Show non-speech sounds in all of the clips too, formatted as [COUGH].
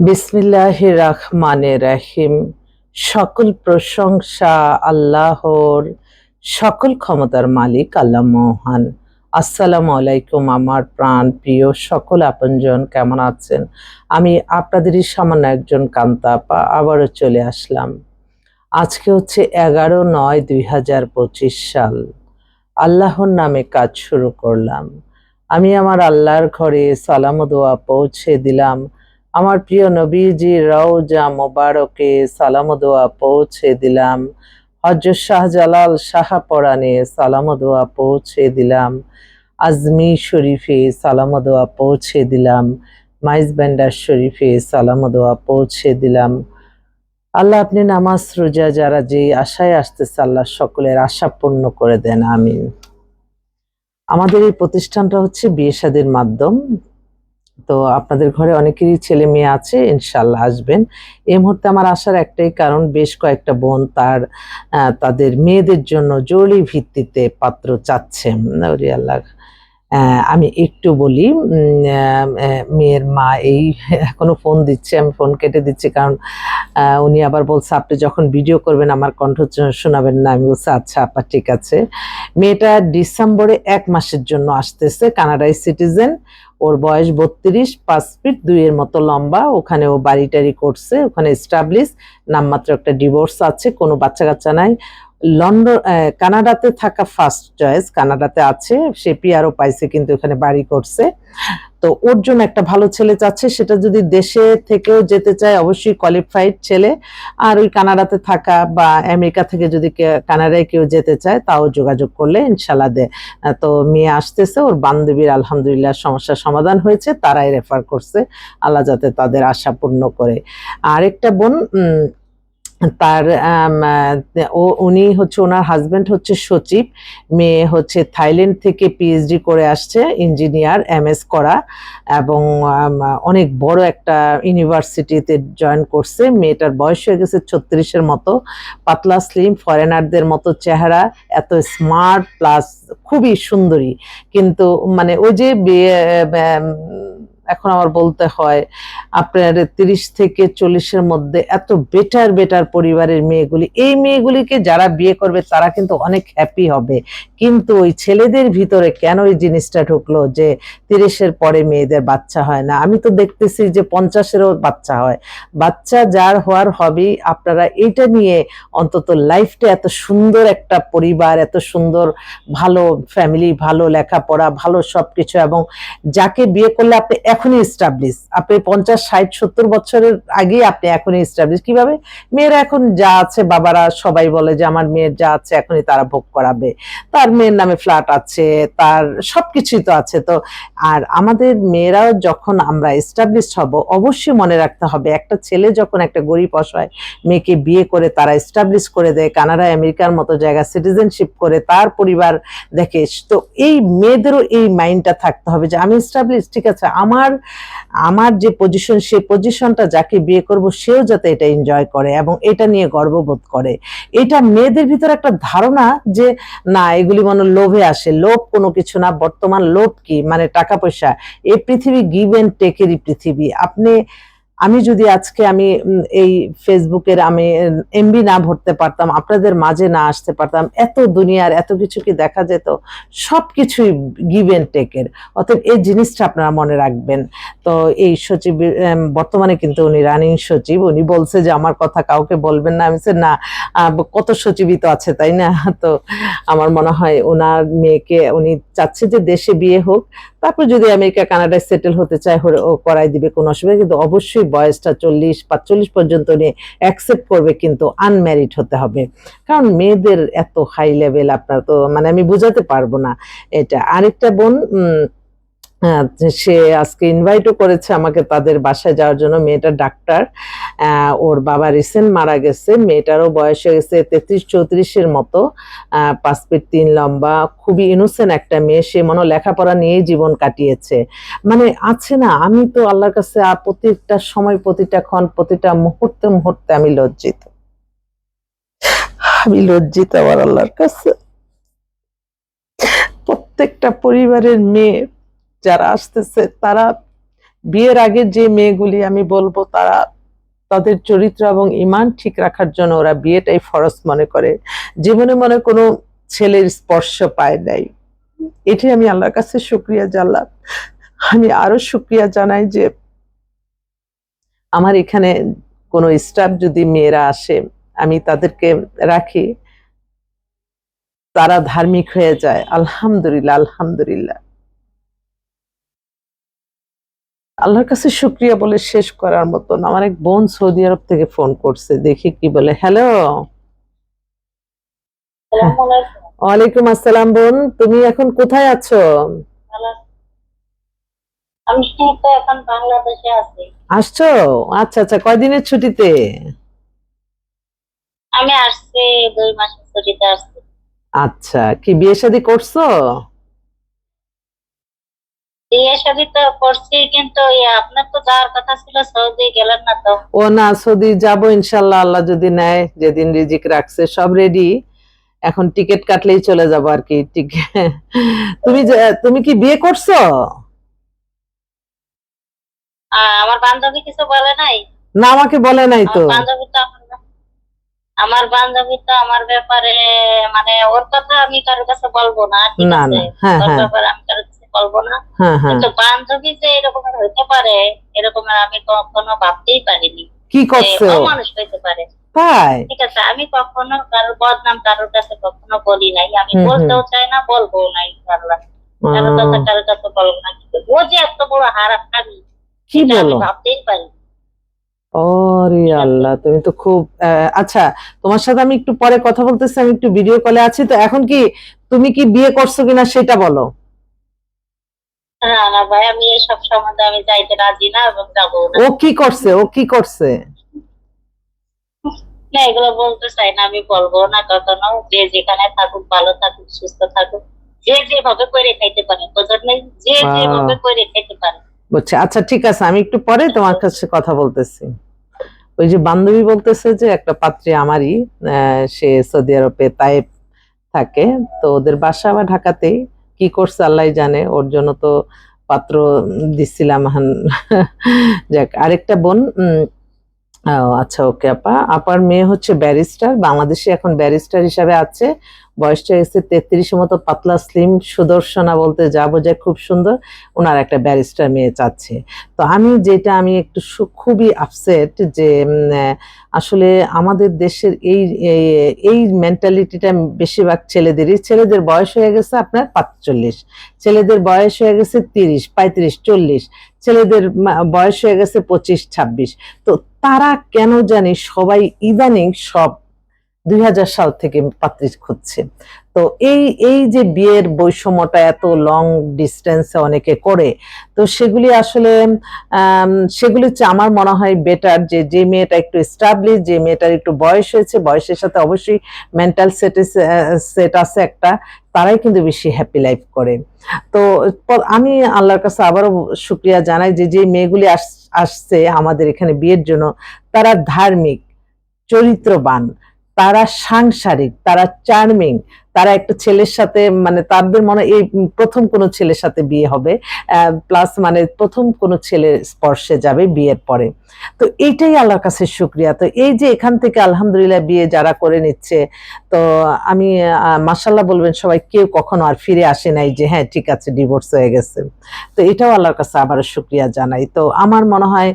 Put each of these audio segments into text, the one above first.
বিসমিল্লাহ রহমানে রাহিম। সকল প্রশংসা আল্লাহর, সকল ক্ষমতার মালিক আল্লাহ মহান। আসসালামু আলাইকুম আমার প্রাণ প্রিয় সকল আপনজন, কেমন আছেন? আমি আপনাদেরই সামান্য একজন কান্তা আপা আবারও চলে আসলাম। আজকে হচ্ছে এগারো নয় দুই হাজার পঁচিশ সাল। আল্লাহর নামে কাজ শুরু করলাম। আমি আমার আল্লাহর ঘরে সালাম দোয়া পৌঁছে দিলাম। আমার প্রিয় নবীজি, রওজা মোবারকে সালাম দোয়া পৌঁছে দিলাম। হজরত শাহজালাল শাহপরানে সালাম দোয়া পৌঁছে দিলাম। আজমি শরীফে সালাম দোয়া পৌঁছে দিলাম। মাইজ ব্যান্ডার শরীফে সালাম দোয়া পৌঁছে দিলাম। আল্লাহ আপনি নামাজ রোজা যারা যে আশায় আসতেছে, আল্লাহ সকলের আশা পূর্ণ করে দেন, আমিন। আমাদের এই প্রতিষ্ঠানটা হচ্ছে বিয়ে মাধ্যম। তো আপনাদের ঘরে অনেকেরই ছেলে মেয়ে আছে ইনশাল্লাহ আসবেন। এই মুহূর্তে আমার আসার একটাই কারণ, বেশ কয়েকটা বোন তার তাদের মেয়েদের জন্য জরুরি ভিত্তিতে পাত্র চাচ্ছে। আল্লাহ। আমি একটু বলি মেয়ের মা এই এখনও ফোন দিচ্ছে, আমি ফোন কেটে দিচ্ছি, কারণ উনি আবার বলছে, আপনি যখন ভিডিও করবেন, আমার কণ্ঠ শোনাবেন না। আমি বলছি আচ্ছা আপা, ঠিক আছে। মেয়েটা ডিসেম্বরে এক মাসের জন্য আসতেছে, কানাডায় সিটিজেন ওর বয়স বত্রিশ, পাঁচ ফিট দুইয়ের মতো লম্বা, ওখানে ও বাড়ি টাড়ি করছে, ওখানে এস্টাবলিশ নামমাত্র একটা ডিভোর্স আছে, কোনো বাচ্চা কাচ্চা নাই। লন্ডন কানাডাতে থাকা ফার্স্ট চয়েস কানাডাতে আছে, সে পিআরও পাইছে কিন্তু এখানে বাড়ি করছে। তো ওর জন্য একটা ভালো ছেলে চাচ্ছে, সেটা যদি দেশে থেকেও যেতে চায়, অবশ্যই কোয়ালিফাইড ছেলে। আর ওই কানাডাতে থাকা বা আমেরিকা থেকে যদি কানাডায় কেউ যেতে চায়, তাও যোগাযোগ করলে ইনশাল্লাহ দে তো মেয়ে আসতেছে, ওর বান্ধবীর আলহামদুলিল্লাহ সমস্যার সমাধান হয়েছে, তারাই রেফার করছে, আল্লাহ যাতে তাদের আশা পূর্ণ করে। আরেকটা বোন তার ও, উনি হচ্ছে ওনার হাজব্যান্ড হচ্ছে সচিব, মেয়ে হচ্ছে থাইল্যান্ড থেকে পিএইচডি করে আসছে ইঞ্জিনিয়ার এমএস করা এবং অনেক বড় একটা ইউনিভার্সিটিতে জয়েন করছে। মেয়েটার বয়স হয়ে গেছে ছত্রিশের মতো, পাতলা স্লিম ফরেনারদের মতো চেহারা, এত স্মার্ট প্লাস খুবই সুন্দরী। কিন্তু মানে ওই যে এখন আমার বলতে হয়, আপনার তিরিশ থেকে চল্লিশের মধ্যে এত বেটার বেটার পরিবারের মেয়েগুলি। এই মেয়েগুলিকে যারা বিয়ে করবে, তারা কিন্তু অনেক হ্যাপি হবে। কিন্তু ওই ছেলেদের ভিতরে কেন এই জিনিসটা ঢুকলো যে তিরিশের পরে মেয়েদের বাচ্চা হয় না? আমি তো দেখতেছি যে পঞ্চাশেরও বাচ্চা হয়। বাচ্চা যার হওয়ার হবেই আপনারা এইটা নিয়ে অন্তত লাইফটা এত সুন্দর একটা পরিবার, এত সুন্দর, ভালো ফ্যামিলি ভালো লেখাপড়া, ভালো সব কিছু এবং যাকে বিয়ে করলে আপনি এখনই এস্টাবলিশ আপনি পঞ্চাশ, ষাট, সত্তর বছরের আগেই আপনি এখনই এস্টাবলিশ কীভাবে? মেয়েরা এখন যা আছে, বাবারা সবাই বলে যে আমার মেয়ের যা আছে এখনই তারা ভোগ করাবে। তার মেয়ের নামে ফ্ল্যাট আছে, তার সবকিছুই তো আছে। তো আর আমাদের মেয়েরাও যখন আমরা এস্টাবলিশ হব, অবশ্যই মনে রাখতে হবে, একটা ছেলে যখন একটা গরিব অসহায় মেয়েকে বিয়ে করে তারা এস্টাবলিশ করে দেয় কানাডা আমেরিকার মতো জায়গা সিটিজেনশিপ করে তার পরিবার দেখে, তো এই মেয়েদেরও এই মাইন্ডটা থাকতে হবে যে আমি এস্টাবলিশ ঠিক আছে, আমার আমার আমার যে পজিশন সেই পজিশনটা যাকে বিয়ে করব, সেও যাতে এটা এনজয় করে এবং এটা নিয়ে গর্ববোধ করে। এটা মেয়েদের ভিতরে একটা ধারণা যে, না, এগুলি মানে লোভে আসে। লোভ কোনো কিছু না, বর্তমান লোভ কি? মানে টাকা পয়সা। এই পৃথিবী গিভ এন্ড টেকেরই পৃথিবী। আপনি আমি যদি আজকে আমি এই ফেসবুকের আমি এমবি না ভরতে পারতাম, আপনাদের মাঝে না আসতে পারতাম, এত দুনিয়ার এত কিছু কি দেখা যেত? সব কিছুই গিভ এন্ড টেকের অতএব এই জিনিসটা আপনারা মনে রাখবেন। তো এই সচিব বর্তমানে কিন্তু উনি রানিং সচিব, উনি বলছে যে আমার কথা কাউকে বলবেন না। আমি না কত সচিবই তো আছে, তাই না? [LAUGHS] তো আমার মনে হয় ওনার মেয়েকে উনি চাচ্ছে যে দেশে বিয়ে হোক। তারপর যদি আমেরিকা কানাডায় সেটেল হতে চায় করাই দিবে কোনো অসুবিধা কিন্তু অবশ্যই বয়সটা চল্লিশ, পাঁচচল্লিশ পর্যন্ত নিয়ে অ্যাকসেপ্ট করবে কিন্তু আনম্যারিড হতে হবে। কারণ মেয়েদের এত হাই লেভেল আপনার তো মানে আমি বুঝাতে পারব না এটা। আরেকটা বোন সে আজকে ইনভাইটও করেছে আমাকে তাদের বাসায় যাওয়ার জন্য। মেয়েটা ডাক্তার ওর বাবা রিসেন্ট মারা গেছে, মেয়েটারও বয়স হয়ে গেছে তেত্রিশ চৌত্রিশের মতো। পাঁচ ফিট তিন লম্বা, খুবই ইনোসেন্ট একটা মেয়ে। সে মনে হয় লেখাপড়া নিয়েই জীবন কাটিয়েছে। মানে আছে না, আমি তো আল্লাহর কাছে প্রতিটা সময়, প্রতিটা ক্ষণ, প্রতিটা মুহূর্তে মুহূর্তে আমি লজ্জিত। আমি লজ্জিত আমার আল্লাহর কাছে। প্রত্যেকটা পরিবারের মেয়ে যারা আসতেছে, তারা বিয়ের আগে যে মেয়েগুলি আমি বলব, তারা তাদের চরিত্র এবং ইমান ঠিক রাখার জন্য ওরা বিয়েটাই ফরজ মনে করে। জীবনে মনে কোনো ছেলের স্পর্শ পায় নাই। এটি আমি আল্লাহর কাছে শুক্রিয়া জানলাম। আমি আরও শুক্রিয়া জানাই যে আমার এখানে কোনো স্টাফ যদি মেয়েরা আসে, আমি তাদেরকে রাখি। তারা ধার্মিক হয়ে যায়। আলহামদুলিল্লাহ আলহামদুলিল্লাহ। আল্লাহর কাছে শুক্রিয়া বলে শেষ করার মতন আমার এক বোন সৌদি আরব থেকে ফোন করছে দেখি কি বলে। হ্যালো ওয়ালাইকুম আসসালাম বোন তুমি এখন কোথায় আছো? আমি তো এখন বাংলাদেশে আছি। আসছো? আচ্ছা আচ্ছা কয়দিনের ছুটিতে? আমি আসছি দুই মাসের ছুটিতে আসছি। আচ্ছা কি বিয়ে শাদী করছ? বিয়ে শাদী তো করছি কিন্তু আপনার তো যাওয়ার কথা ছিল সৌদি গেলেন না তো। ও না সৌদি যাব ইনশাল্লাহ আল্লাহ যদি নেয় যেদিন রিজিক রাখছে সব রেডি এখন টিকিট কাটলেই চলে যাব আর কি তুমি তুমি কি বিয়ে করছ? আমার বান্ধবী কিছু বলে নাই? না আমাকে বলে নাই তো। বান্ধবী তো আমার বান্ধবী তো আমার ব্যাপারে মানে ওর কথা আমি কারোর কাছে বলব না ঠিক না আছে? হ্যাঁ ওর হ্যাঁ। ব্যাপারে আমি কারোর না। হ্যাঁ হ্যাঁ। কিন্তু বান্ধবী যে এরকমের হইতে পারে এরকমের আমি কখনো ভাবতেই পারিনি কি করছ অমানুষ হইতে পারে। তাই? ঠিক আছে আমি কখনো কারোর বদনাম কারোর কাছে কখনো বলি নাই। আমি। বলতেও চাই না বলব না ইনশাআল্লাহ কারোর কাছে কারোর কাছে বলব না। ও যে এত বড় হারাপ কি বলো? ভাবতেই পারি। ওরে আল্লাহ তুমি তো খুব আচ্ছা তোমার সাথে আমি একটু পরে কথা বলতেছি আমি একটু ভিডিও কলে আছি। তো এখন কি তুমি কি বিয়ে করছ কিনা সেটা বলো। না না ভাই আমি এসব সম্বন্ধে আমি যাইতে রাজি না এবং যাব না। ও কি করছে? ও কি করছে? না এগুলো বলতে চাই না আমি বলব না কখনো যে যেখানে থাকুক ভালো থাকুক সুস্থ থাকুক যে যেভাবে করে খাইতে পারে। বোঝার নেই যে যেভাবে করে খাইতে পারে। বুঝছে। আচ্ছা ঠিক আছে আমি একটু পরে তোমার কাছে কথা বলতেছি। ওই যে বান্ধবী বলতেছে যে একটা পাত্রী আমারই সে সৌদি আরবে তাইপ থাকে। তো ওদের বাসা আবার ঢাকাতেই। কি করছে আল্লাহ জানে, ওর জন্য তো পাত্র দিচ্ছিলাম হান- যাক, আরেকটা বোন আচ্ছা ওকে আপা। আপার মেয়ে হচ্ছে ব্যারিস্টার, বাংলাদেশে এখন ব্যারিস্টার হিসাবে আছে। বয়সটা এসে তেত্রিশের মতো, পাতলা স্লিম সুদর্শনা বলতে যা বোঝায় খুব সুন্দর। ওনার একটা ব্যারিস্টার মেয়ে চাচ্ছে। তো আমি যেটা, আমি একটু খুবই আপসেট যে আসলে আমাদের দেশের এই- এই মেন্টালিটিটা বেশিরভাগ ছেলেদেরই। ছেলেদের বয়স হয়ে গেছে আপনার পাঁচচল্লিশ। ছেলেদের বয়স হয়ে গেছে তিরিশ, পঁয়ত্রিশ, চল্লিশ। ছেলেদের বয়স হয়ে গেছে পঁচিশ, ছাব্বিশ। তো তারা কেন জানি সবাই ইদানিং সব দুই হাজার সাল থেকে পাত্রী খুঁজছে। তো এই এই যে বিয়ের বৈষম্যটা এত লং ডিস্টেন্সে অনেকে করে, তো সেগুলি আসলে সেগুলি হচ্ছে আমার মনে হয় বেটার যে যে মেয়েটা একটু স্টাবলিশ যে মেয়েটার একটু বয়স হয়েছে, বয়সের সাথে অবশ্যই মেন্টাল সেট সেট আছে একটা, তারাই কিন্তু বেশি হ্যাপি লাইফ করে। তো আমি আল্লাহর কাছে আবারও শুক্রিয়া জানাই যে যে মেয়েগুলি আস- আসছে আমাদের এখানে বিয়ের জন্য, তারা ধার্মিক, চরিত্রবান। তারা সাংসারিক তারা চার্মিং তারা একটা ছেলের সাথে মানে তাদের মনে এই প্রথম কোনো ছেলের সাথে বিয়ে হবে প্লাস মানে প্রথম কোনো ছেলের স্পর্শে যাবে বিয়ের পরে। তো এইটাই আল্লাহর কাছে শুক্রিয়া। তো এই যে এখান থেকে আলহামদুলিল্লাহ বিয়ে যারা করে নিচ্ছে, তো আমি মাসাল্লাহ বলবেন সবাই কেউ কখনো আর ফিরে আসে নাই যে হ্যাঁ ঠিক আছে ডিভোর্স হয়ে গেছে। তো এটাও আল্লাহর কাছে আবারও শুক্রিয়া জানাই। তো আমার মনে হয়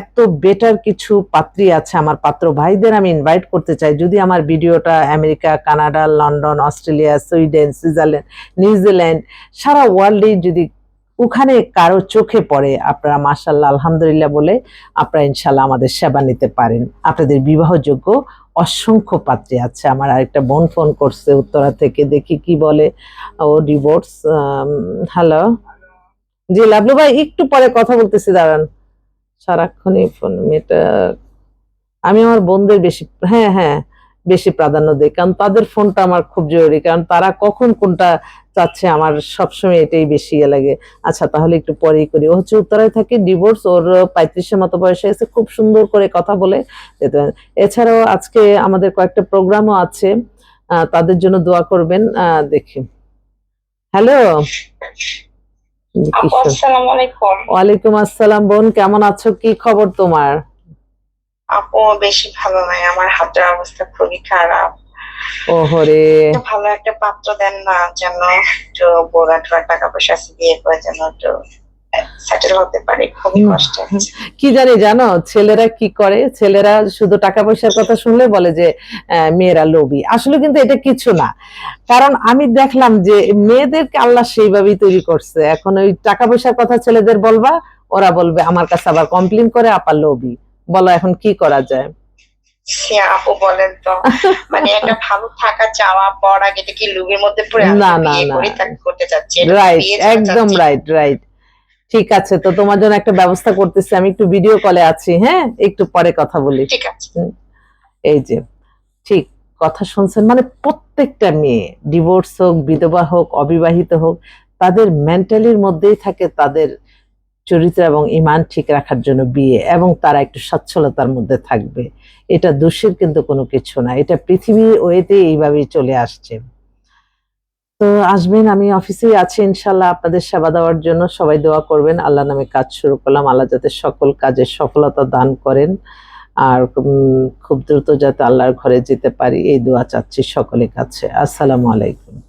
এত বেটার কিছু পাত্রী আছে আমার পাত্র ভাইদের আমি ইনভাইট করতে চাই। যদি আমার ভিডিওটা America, Canada, London Australia, Sweden, Switzerland, New Zealand, Zealand ওয়ার্ল্ডে যদি ওখানে কারও চোখে পড়ে, আপনারা মাসাল্লাহ আলহামদুলিল্লাহ বলে আপনারা ইনশাল্লাহ আমাদের সেবা নিতে পারেন। আপনাদের বিবাহযোগ্য অসংখ্য পাত্রী আছে। আমার আরেকটা বোন ফোন করছে উত্তরা থেকে, দেখি কি বলে। ও ডিভোর্স হ্যালো জি, লাভলু ভাই, একটু পরে কথা বলতেছি, দাঁড়ান। সারাক্ষণই ফোন মেয়েটা আমি আমার বোনদের বেশি হ্যাঁ হ্যাঁ। বেশি প্রাধান্য দেয়। কারণ তাদের ফোনটা আমার খুব জরুরি কারণ তারা কখন কোনটা চাচ্ছে আমার সবসময় এটাই বেশি ইয়ে লাগে। আচ্ছা তাহলে একটু পরেই করি। ও হচ্ছে উত্তরায় থাকে ডিভোর্স ওর পঁয়ত্রিশের মতো বয়সে এসে খুব সুন্দর করে কথা বলে। এছাড়াও আজকে আমাদের কয়েকটা প্রোগ্রামও আছে তাদের জন্য দোয়া করবেন আহ, দেখি। হ্যালো ওয়ালাইকুম আসসালাম বোন কেমন আছো? কি খবর তোমার? আপু বেশি ভালো নাই আমার হাতের অবস্থা খুবই খারাপ। ওহরে ভালো একটা পাত্র দেন না যেন একটু বড় একটা টাকা পয়সা আছে বিয়ে করে যেন একটু সেটেল হতে পারি খুবই কষ্ট কি জানি জানো ছেলেরা কি করে ছেলেরা শুধু টাকা পয়সার কথা শুনলে বলে যে মেয়েরা লোভী। আসলে কিন্তু এটা কিছু না। কারণ আমি দেখলাম যে মেয়েদেরকে আল্লাহ সেইভাবেই তৈরি করছে। এখন ওই টাকা পয়সার কথা ছেলেদের বলবা ওরা বলবে আমার কাছে আবার কমপ্লেন করে আপা লোভী। বলো এখন কি করা যায়? আপু বলেন তো। [LAUGHS] মানে একটা ভালো থাকা চাওয়া লুবের মধ্যে পড়ে না, না, না। করতে চাচ্ছি। রাইট একদম রাইট রাইট ঠিক আছে তো তোমার জন্য একটা ব্যবস্থা করতেছি। আমি একটু ভিডিও কলে আছি হ্যাঁ? একটু পরে কথা বলি। ঠিক আছে। এই যে ঠিক কথা শুনছেন? মানে প্রত্যেকটা মেয়ে ডিভোর্স হোক বিধবা হোক অবিবাহিত হোক তাদের মেন্টালির মধ্যেই থাকে তাদের চরিত্র এবং ইমান ঠিক রাখার জন্য বিয়ে এবং তারা একটু সচ্ছলতার মধ্যে থাকবে। এটা দোষের কিন্তু কোনো কিছু না। এটা পৃথিবীর ওয়েতে এইভাবেই চলে আসছে। তো আসবেন, আমি অফিসেই আছি ইনশাল্লাহ আপনাদের সেবা দেওয়ার জন্য সবাই দোয়া করবেন। আল্লাহ নামে কাজ শুরু করলাম। আল্লাহ যাতে সকল কাজে সফলতা দান করেন। আর খুব দ্রুত যাতে আল্লাহর ঘরে যেতে পারি, এই দোয়া চাচ্ছি সকলের কাছে। আসসালামু আলাইকুম।